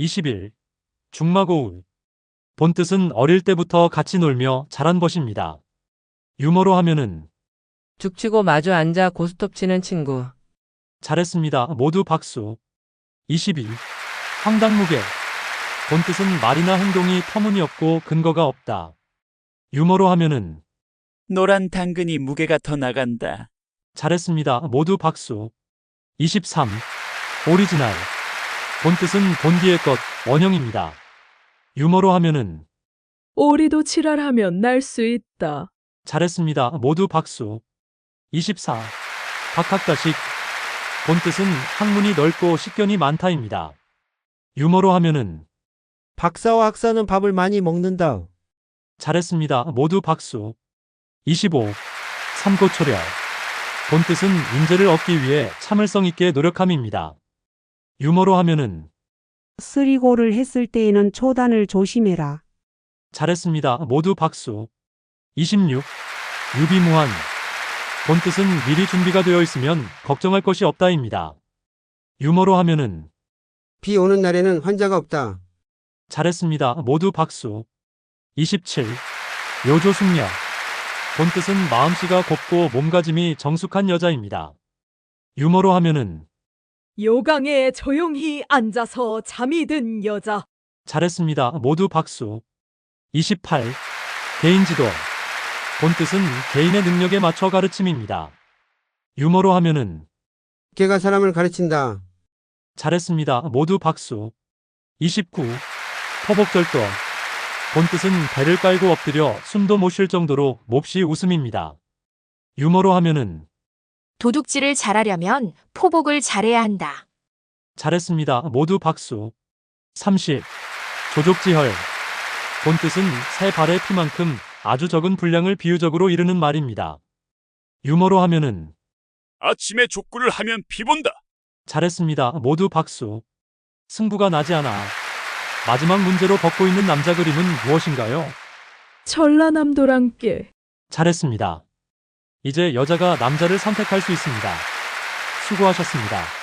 21. 중마고울. 본뜻은 어릴 때부터 같이 놀며 자란 것입니다. 유머로 하면은 죽치고 마주 앉아 고스톱 치는 친구. 잘했습니다. 모두 박수. 22. 황당무계. 본뜻은 말이나 행동이 터무니없고 근거가 없다. 유머로 하면은 노란 당근이 무게가 더 나간다. 잘했습니다. 모두 박수. 23. 오리지널. 본뜻은 본디의 것, 원형입니다. 유머로 하면은 오리도 칠할하면 날 수 있다. 잘했습니다. 모두 박수. 24. 박학다식. 본뜻은 학문이 넓고 식견이 많다입니다. 유머로 하면은 박사와 학사는 밥을 많이 먹는다. 잘했습니다. 모두 박수. 25. 삼고초려. 본뜻은 인재를 얻기 위해 참을성 있게 노력함입니다. 유머로 하면은 쓰리고를 했을 때에는 초단을 조심해라. 잘했습니다. 모두 박수. 26. 유비무한. 본뜻은 미리 준비가 되어 있으면 걱정할 것이 없다입니다. 유머로 하면은 비 오는 날에는 환자가 없다. 잘했습니다. 모두 박수. 27. 요조숙녀. 본뜻은 마음씨가 곱고 몸가짐이 정숙한 여자입니다. 유머로 하면은 요강에 조용히 앉아서 잠이 든 여자. 잘했습니다. 모두 박수. 28. 개인 지도. 본뜻은 개인의 능력에 맞춰 가르침입니다. 유머로 하면은 걔가 사람을 가르친다. 잘했습니다. 모두 박수. 29. 포복절도. 본뜻은 배를 깔고 엎드려 숨도 못 쉴 정도로 몹시 웃음입니다. 유머로 하면은 도둑질을 잘하려면 포복을 잘해야 한다. 잘했습니다. 모두 박수. 30. 조족지혈. 본뜻은 새 발의 피만큼 아주 적은 분량을 비유적으로 이르는 말입니다. 유머로 하면은 아침에 족구를 하면 피 본다. 잘했습니다. 모두 박수. 승부가 나지 않아. 마지막 문제로 벗고 있는 남자 그림은 무엇인가요? 전라남도랑께 잘했습니다. 이제 여자가 남자를 선택할 수 있습니다. 수고하셨습니다.